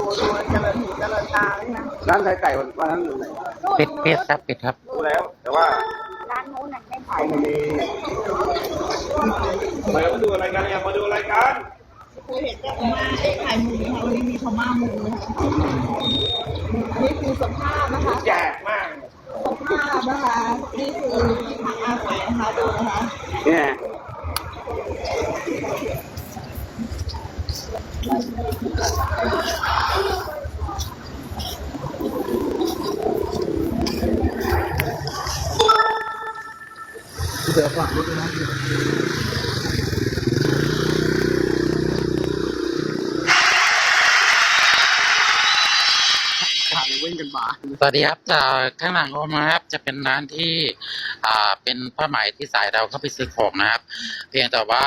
ดูดูเจริญหูเจริญตาเลยนะร้านไทยไก่วันวันนั้นอยู่ไหนปิดปิดครับปิดครับ รู้แล้ว แต่ว่าร้านนู้นน่ะไม่ขายมันมีมาดูอะไรกันเนี่ยมาดูอะไรกันเคยเห็นแต่มาไอ้ขายหมูค่ะวันนี้มีพม่าหมูนะคะอันนี้คือสภาพนะคะแจกมากสภาพนะคะนี่คือที่พักอาศัยนะคะดูนะคะเนี่ย ทางเว้นกันมสวัสดีครับจากข้างหลังผมนะครับ จะเป็นร้านที่ อ่า เป็นผ้าไหมที่สายเราเข้าไปซื้อของนะครับ เพียงแต่ว่า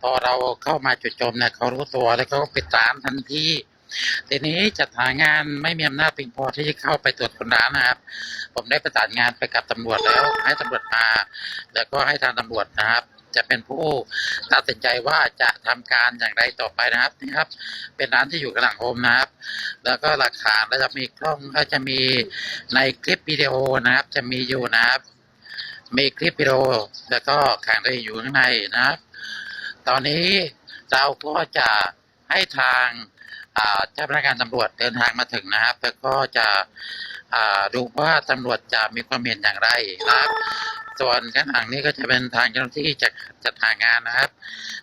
พอเราเข้ามาจุดจมเนี่ยเขารู้ตัวแล้วเขาก็ปิดร้านทันทีทีนี้จัดหางานไม่มีอำนาจเพียงพอที่จะเข้าไปตรวจคนร้านนะครับ ผมได้ประสานงานไปกับตำรวจแล้ว ให้ตำรวจมา แล้วก็ให้ทางตำรวจนะครับ จะเป็นผู้ตัดสินใจว่าจะทำการอย่างไรต่อไปนะครับนี่ครับ เป็นร้านที่อยู่กลางโฮมนะครับ แล้วก็หลักฐานแล้วจะมีกล้องก็จะมีในคลิปวิดีโอนะครับ จะมีอยู่นะครับ มีคลิปวิดีโอแล้วก็แขังได้อยู่ข้างในนะครับ ตอนนี้เราก็จะให้ทางเจ้าพนักงานตำรวจเดินทางมาถึงนะครับแล้วก็จะดูว่าตำรวจจะมีความเห็นอย่างไรนะครับ ส่วนข้างหลังนี้ก็จะเป็นทางเจ้าหน้าที่จากจัดหางานนะครับ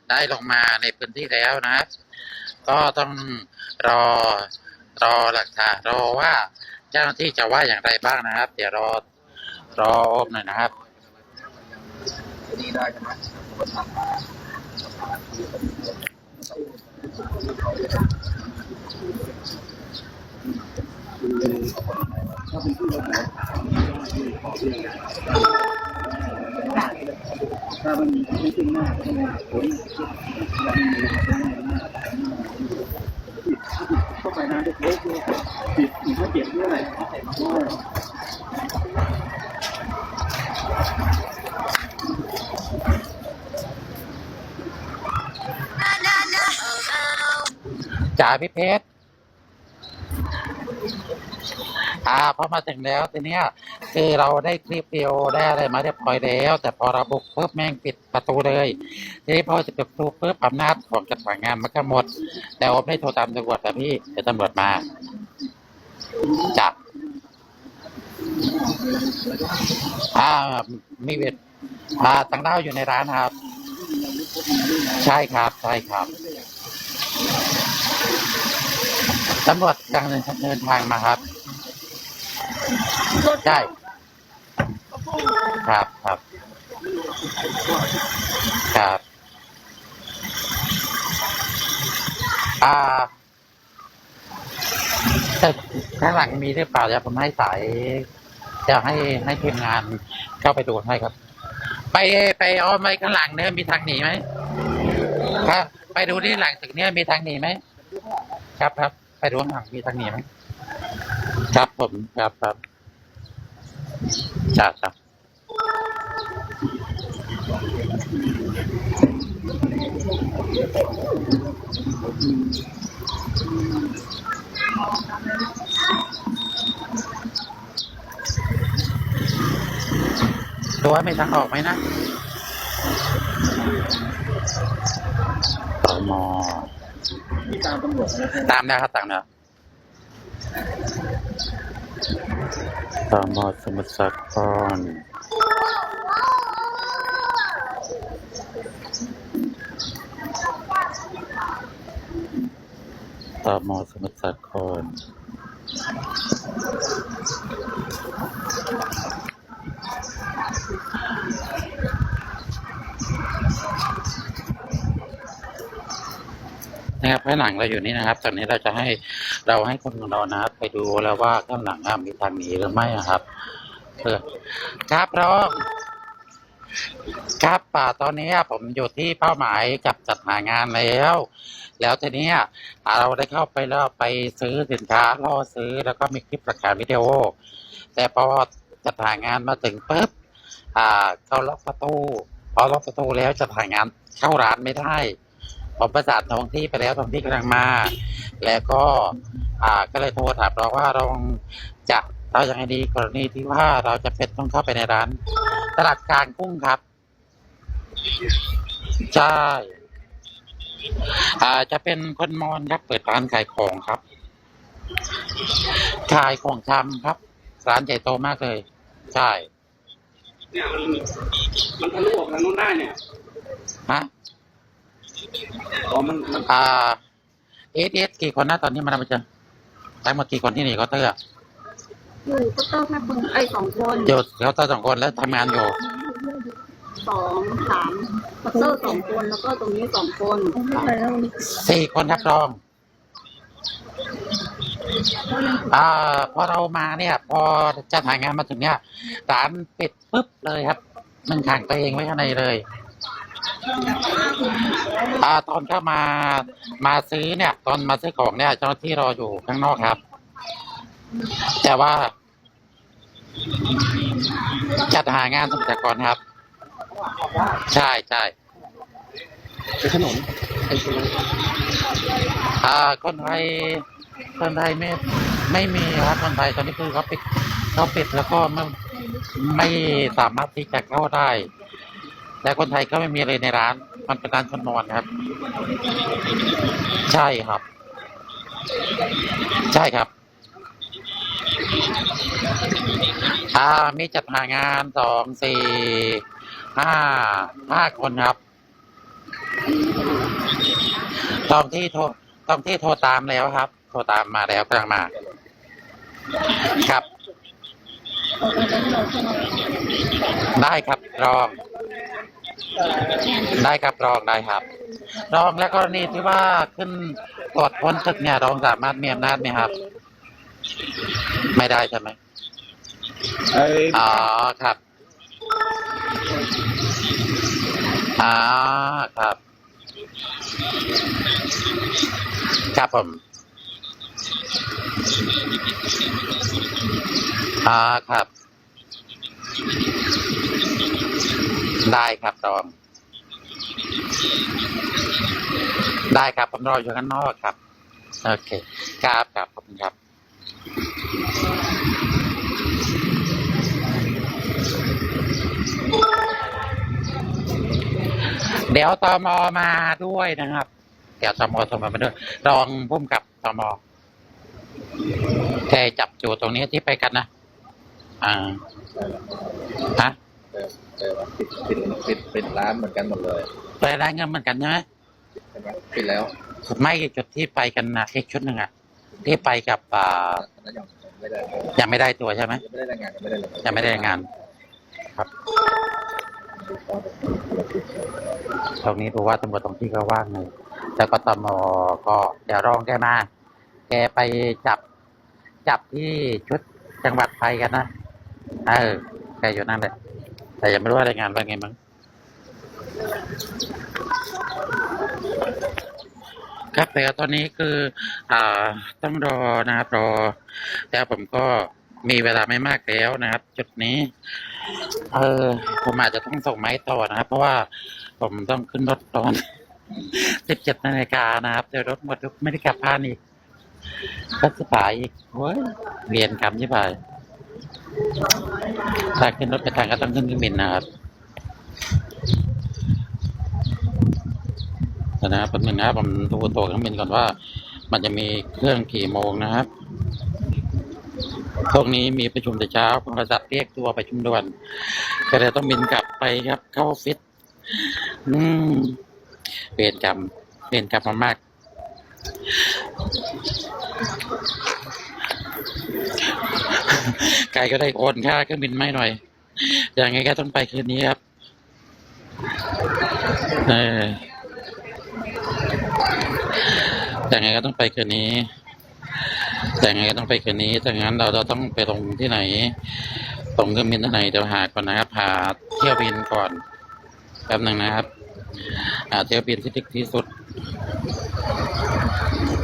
ได้ลงมาในพื้นที่แล้วนะครับ ก็ต้องรอรอหลักฐานรอว่าเจ้าหน้าที่จะว่าอย่างไรบ้างนะครับ เดี๋ยวรอรออมหน่อยนะครับ ถ้ามันไม่ขึ้นหน้าก็ไม่ผลเข้าไปนะเด็กเล็กเนี่ยปิดอีกถ้าเก็บเมื่อไหร่ จ่าพี่เพชรอ่าพอมาถึงแล้วทีเนี้ยคือเราได้คลิปวิดีโอได้อะไรมาเรียบร้อยแล้ว แต่พอเราบุกปุ๊บแม่งปิดประตูเลยทีนี้พอจะปิดประตูปุ๊บอำนาจของจัดหางานมันก็หมด แต่ผมได้โทรตามตำรวจแล้วพี่เดี๋ยวตำรวจมาจับอ่ามีเวทอ่าต่างด้าวอยู่ในร้านครับ ใช่ครับใช่ครับ ตำรวจกำลังเดินทางมาครับใช่ครับครับ ครับ อ่าแต่ข้างหลังมีหรือเปล่าจะผมให้สายจะให้ให้ทีมงานเข้าไปดูให้ครับ ไปไปอ้อมไปข้างหลังเนี่ยมีทางหนีไหมครับ ไปดูที่หลังตึกเนี่ยมีทางหนีไหมครับครับ ไปดูข้างหลังมีทางหนีไหมครับผมครับครับจ้าครับดูว่ามีทางออกไหมนะตมมี ตามตำรวจนะครับตามนะครับตามนะตามมอสมุทรสาครตามมอสมุทรสาคร นะครับภายหลังเราอยู่นี่นะครับ ตอนนี้เราจะให้เราให้คนของเรานะครับ ไปดูแล้วว่าข้างหลังมีทางหนีหรือไม่อะครับเออครับพร้อมครับป่าตอนนี้ผมอยู่ที่เป้าหมายกับจัดหางานแล้ว แล้วทีนี้เราได้เข้าไปแล้วไปซื้อสินค้าล่อซื้อแล้วก็มีคลิปประกาศวิดีโอ แต่พอจัดหางานมาถึงปุ๊บอ่า เขาล็อกประตูพอล็อกประตูแล้วจัดหางานเข้าร้านไม่ได้ ผมประสานท้องที่ไปแล้วท้องที่กำลังมา แล้วก็อ่าก็เลยโทรถามเราว่าเราจะเราอย่างไรดีกรณีที่ว่าเราจะเป็นต้องเข้าไปในร้าน ตลาดกลางกุ้งครับ ใช่อ่าจะเป็นคนมอญครับ เปิดร้านขายของครับ ขายของชำครับ ร้านใหญ่โตมากเลย ใช่เนี่ยมันมันทะลุออกทางนู้นได้เนี่ยฮะ อ๋อมันมันอ่าเอสเอสกี่คนนะตอนนี้มาทำมาเจอทั้งหมดกี่คนที่นี่เขาน์เตอร์อะอยู่ก็ต้องแค่คนไอ้สองคนอยู่เขาน์เตอร์สองคนแล้วทำงานอยู่สองสามพัตเตอร์สองคนแล้วก็ตรงนี้สองคนสี่คนรับรองอ่าพอเรามาเนี่ย พอจะถ่ายงานมาถึงเนี่ยร้านปิดปุ๊บเลยครับ มันขังตัวเองไว้ข้างในเลย อ่าตอนเข้ามามาซื้อเนี่ย ตอนมาซื้อของเนี่ยเจ้าหน้าที่รออยู่ข้างนอกครับ แต่ว่า จัดหางานสมุทรสาครครับ ใช่ใช่เป็นขนมอ่าคนไทยคนไทยไม่ไม่มีครับคนไทยตอนนี้คือเขาปิดเขาปิดแล้วก็ไม่ไม่สามารถที่จะเข้าได้ แต่คนไทยก็ไม่มีเลยในร้าน มันเป็นร้านคนนอนครับ ใช่ครับ ใช่ครับ อ่ามีจัดหางานสองสี่ห้าห้าคนครับตองที่โทรตองที่โทรตามแล้วครับ โทรตามมาแล้วกำลังมา ครับ ได้ครับรอง ได้ครับรองได้ครับ รองและกรณีที่ว่าขึ้นตรวจค้นตึกเนี่ยรองสามารถมีอำนาจไหมครับ ไม่ได้ใช่ไหมไอ้อ๋อครับอ๋อครับ ครับผมอ่าครับ ได้ครับรองได้ครับผมรออยู่ข้างนอกครับ โอเค ครับครับขอบคุณครับ เดี๋ยวตมมาด้วยนะครับ เดี๋ยวตมตมมาด้วยรองพุ่มกับตมอแค่จับจูตรงนี้ที่ไปกันนะ อ่าฮะ แต่แต่ว่าปิดปิดปิดปิดร้านเหมือนกันหมดเลยไปรายเงินเหมือนกันใช่ไหมใช่ไหมปิดแล้วไม่จุดที่ไปกันนะอีกชุดหนึ่งอะที่ไปกับอ่าแล้วยังไม่ได้ยังไม่ได้ตัวใช่ไหมยังไม่ได้รายงานยังไม่ได้เลยยังไม่ได้รายงานครับตรงนี้ดูว่าตำรวจตรงที่ก็ว่างเลยแล้วก็ตมก็เดี๋ยวรองแกมา แกไปจับจับที่ชุดจังหวัดไปกันนะ เออแกอยู่นั่นแหละ แต่ยังไม่รู้ว่ารายงานว่าไงมั้งครับแต่ตอนนี้คืออ่าต้องรอนะครับรอแต่ผมก็มีเวลาไม่มากแล้วนะครับ จุดนี้ เออผมอาจจะต้องส่งไม้ต่อนะครับ เพราะว่าผมต้องขึ้นรถตอนสิบเจ็ดนาฬิกานะครับเดี๋ยวรถหมดไม่ได้กลับบ้านอีกก็สายอีกเว้ยเรียนคำใช่ไหม ถ้าขึ้นรถไปทางก็ต้องขึ้นเครื่องบินนะครับนะครับแป๊บนึงนะครับผมดูตัวเครื่องบินก่อนว่า มันจะมีเครื่องกี่โมงนะครับพวกนี้มีประชุมแต่เช้าบริษัทเรียกตัวประชุมด่วนก็เลยต้องบินกลับไปครับ เข้าออฟฟิศอืมเปลี่ยนกรรมเปลี่ยนกรรมมาม กไก่ก็ได้โอนค่าเครื่องบินไม่หน่อย อย่างไงก็ต้องไปคืนนี้ครับ เอออย่างไงก็ต้องไปคืนนี้แต่งไงก็ต้องไปคืนนี้ถ้างั้นเราเราต้องไปลงที่ไหนตรงเครื่องบินที่ไหนเดี๋ยวหาก่อนนะครับหาเที่ยวบินก่อนแป๊บหนึ่งนะครับหาเที่ยวบินที่ดีที่สุด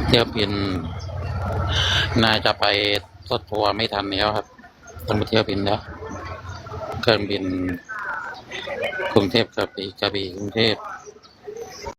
เที่ยวบินน่าจะไป รถทัวร์ไม่ทันแล้วครับต้องไปเที่ยวบินแล้วเครื่องบินกรุงเทพกระบี่กระบี่กรุงเทพ